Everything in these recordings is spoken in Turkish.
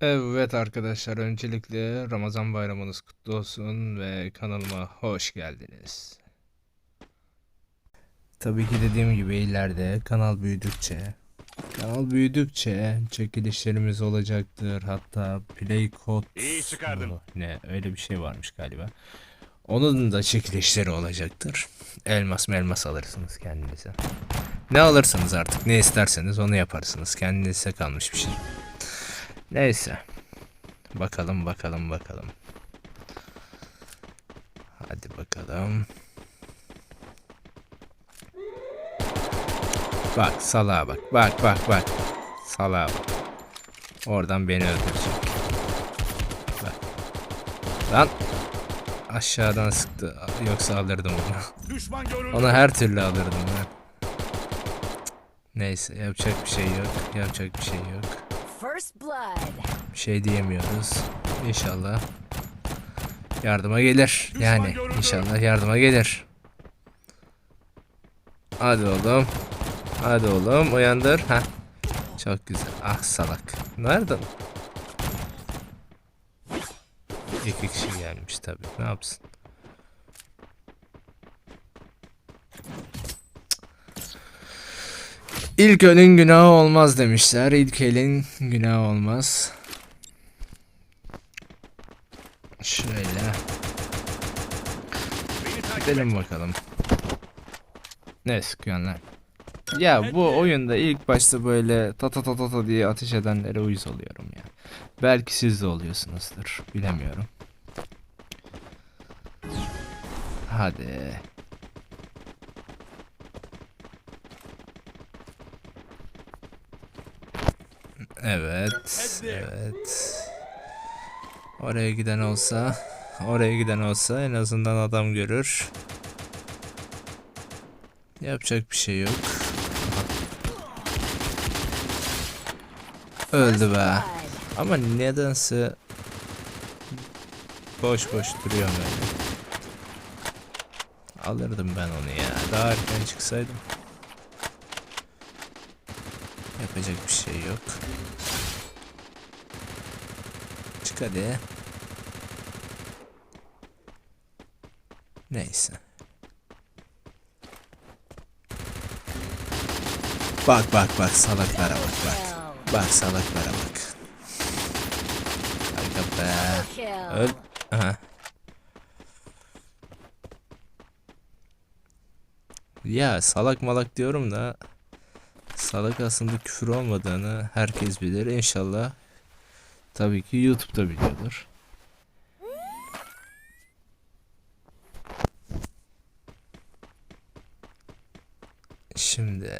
Evet arkadaşlar öncelikle Ramazan bayramınız kutlu olsun ve kanalıma hoş geldiniz. Tabii ki dediğim gibi ileride kanal büyüdükçe kanal büyüdükçe çekilişlerimiz olacaktır. Hatta play code İyi çıkardın. ne öyle bir şey varmış galiba. Onun da çekilişleri olacaktır. Elmas melmas alırsınız kendinize. Ne alırsanız artık ne isterseniz onu yaparsınız. Kendinize kalmış bir şey. Neyse. Bakalım bakalım bakalım. Hadi bakalım. Bak salağa bak. Bak bak bak. Salağa bak. Oradan beni öldürecek. Bak. Lan. Aşağıdan sıktı. Yoksa alırdım onu. Onu her türlü alırdım ben. Neyse yapacak bir şey yok. Yapacak bir şey yok. First blood. Bir şey diyemiyoruz. İnşallah yardıma gelir. Yani inşallah yardıma gelir. Hadi oğlum. Hadi oğlum uyandır. Ha. Çok güzel. Ah salak. Nereden? İki kişi gelmiş tabii. Ne yapsın? İlk ölün günahı olmaz demişler. İlk elin günahı olmaz. Şöyle gidelim bakalım. Ne sıkıyorsun lan? Ya bu oyunda ilk başta böyle ta ta ta ta ta diye ateş edenlere uyuz oluyorum ya. Belki siz de oluyorsunuzdur. Bilemiyorum. Hadi. Evet. Evet. Oraya giden olsa, oraya giden olsa en azından adam görür. Yapacak bir şey yok. Öldü be. Ama nedense boş boş duruyor böyle. Alırdım ben onu ya. Daha erken çıksaydım. Yapacak bir şey yok. Çık hadi. Neyse. Bak bak bak salaklara bak bak. Bak salaklara bak. Aga be. Öl. Aha. Ya salak malak diyorum da salak aslında küfür olmadığını herkes bilir inşallah. Tabii ki YouTube'da biliyordur. Şimdi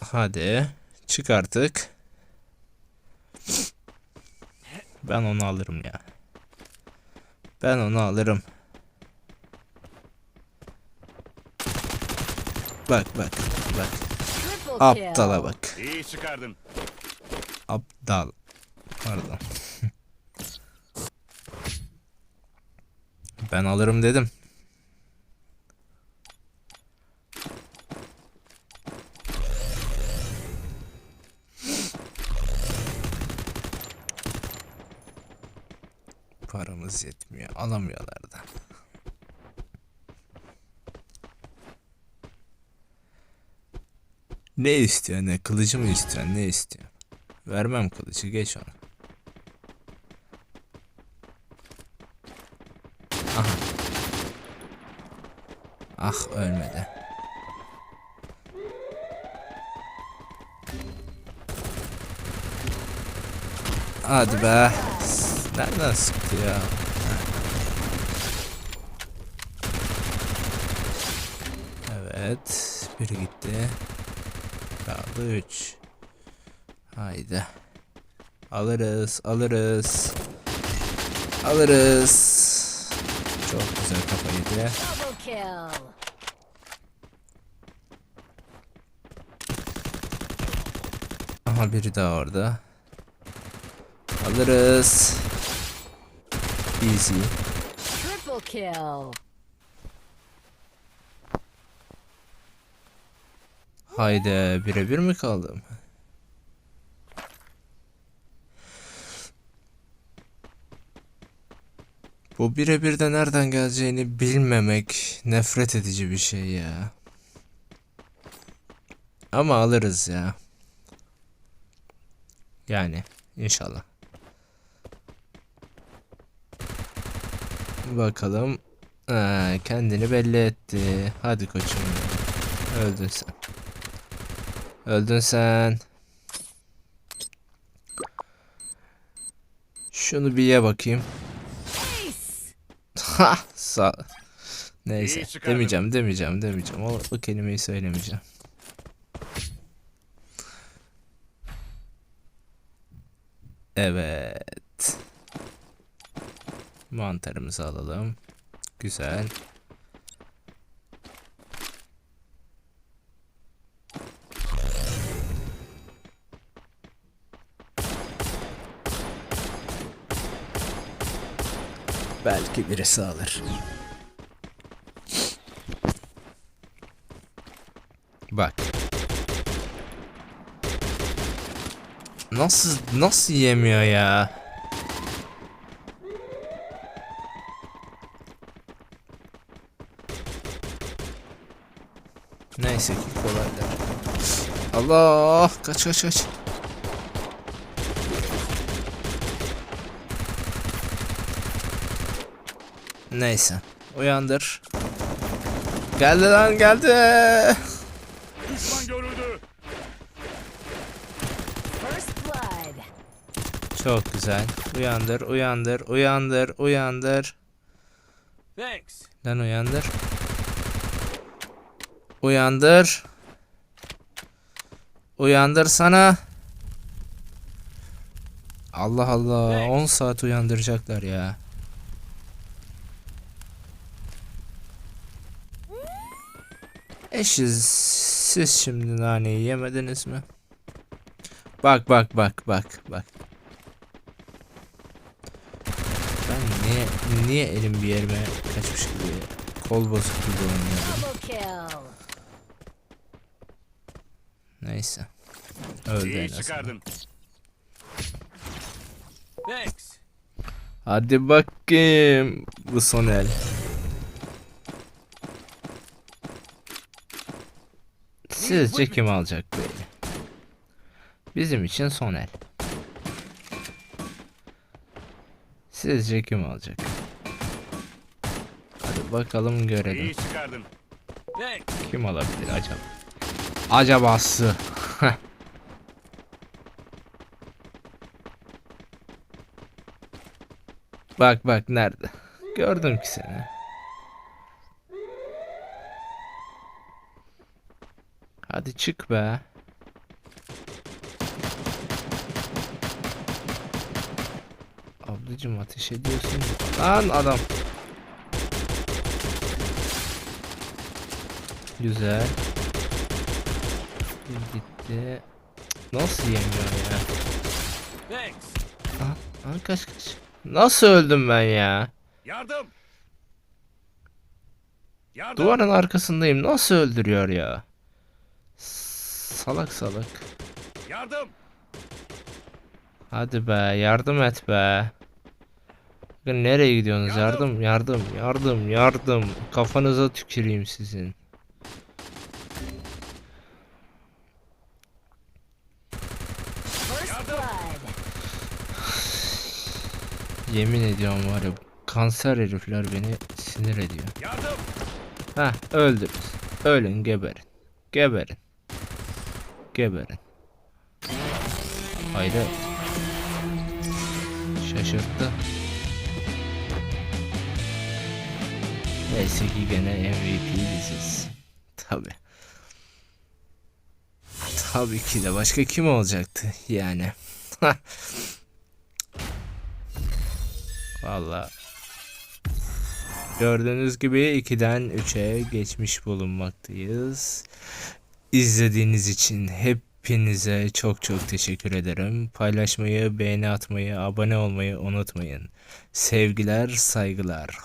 Hadi çık artık. Ben onu alırım ya. Ben onu alırım. Bak bak bak. Aptala bak. İyi çıkardın. Aptal. Pardon. ben alırım dedim. Alamıyorlar da. Ne istiyor ne? Kılıcı mı istiyor? Ne istiyor? Vermem kılıcı geç onu. Aha. Ah ölmedi. Hadi be. Nereden sıktı ya? Evet. Biri gitti. Kaldı 3. Haydi. Alırız, alırız. Alırız. Çok güzel kafaydı. Aha biri daha orada. Alırız. Easy. Triple kill. Haydi birebir mi kaldım? Bu birebir de nereden geleceğini bilmemek nefret edici bir şey ya. Ama alırız ya. Yani inşallah. Bakalım. Ha, kendini belli etti. Hadi koçum. Öldün sen. Öldün sen. Şunu bir ye bakayım. Ha, sağ. Neyse, demeyeceğim, demeyeceğim, demeyeceğim. O, o kelimeyi söylemeyeceğim. Evet. Mantarımızı alalım. Güzel. Belki birisi alır. Bak. Nasıl nasıl yemiyor ya? Neyse ki kolaylar. Allah kaç kaç kaç. Neyse. Uyandır. Geldi lan geldi. Düşman görüldü. First blood. Çok güzel. Uyandır, uyandır, uyandır, uyandır. Thanks. Lan uyandır. Uyandır. Uyandır sana. Allah Allah. 10 saat uyandıracaklar ya. Eşiz. Siz şimdi naneyi yemediniz mi? Bak bak bak bak bak. Ben niye niye elim bir yerime kaçmış gibi kol bozuk gibi oynuyorum. Neyse. Öldü en azından. Hadi bakayım. Bu son el. Sizce kim alacak bu eli? Bizim için son el. Sizce kim alacak? Hadi bakalım görelim. İyi çıkardın. Thanks. Kim alabilir acaba? Acabası. bak bak nerede? Gördüm ki seni. Hadi çık be. Ablacım ateş ediyorsun. Lan adam. Güzel. Bir gitti. Nasıl yemiyor ya? Thanks. Aha, aha, kaç kaç. Nasıl öldüm ben ya? Yardım. Yardım. Duvarın arkasındayım. Nasıl öldürüyor ya? Salak salak. Yardım. Hadi be yardım et be. Bakın nereye gidiyorsunuz? Yardım yardım yardım yardım. Kafanıza tüküreyim sizin. Yemin ediyorum var ya kanser herifler beni sinir ediyor. Yardım. Heh. Ölün geberin. Geberin. Geberin. Hayret. Şaşırttı. Neyse ki gene MVP biziz. Tabi. Tabii ki de başka kim olacaktı yani. Vallahi Gördüğünüz gibi 2'den 3'e geçmiş bulunmaktayız. İzlediğiniz için hep Hepinize çok çok teşekkür ederim. Paylaşmayı, beğeni atmayı, abone olmayı unutmayın. Sevgiler, saygılar.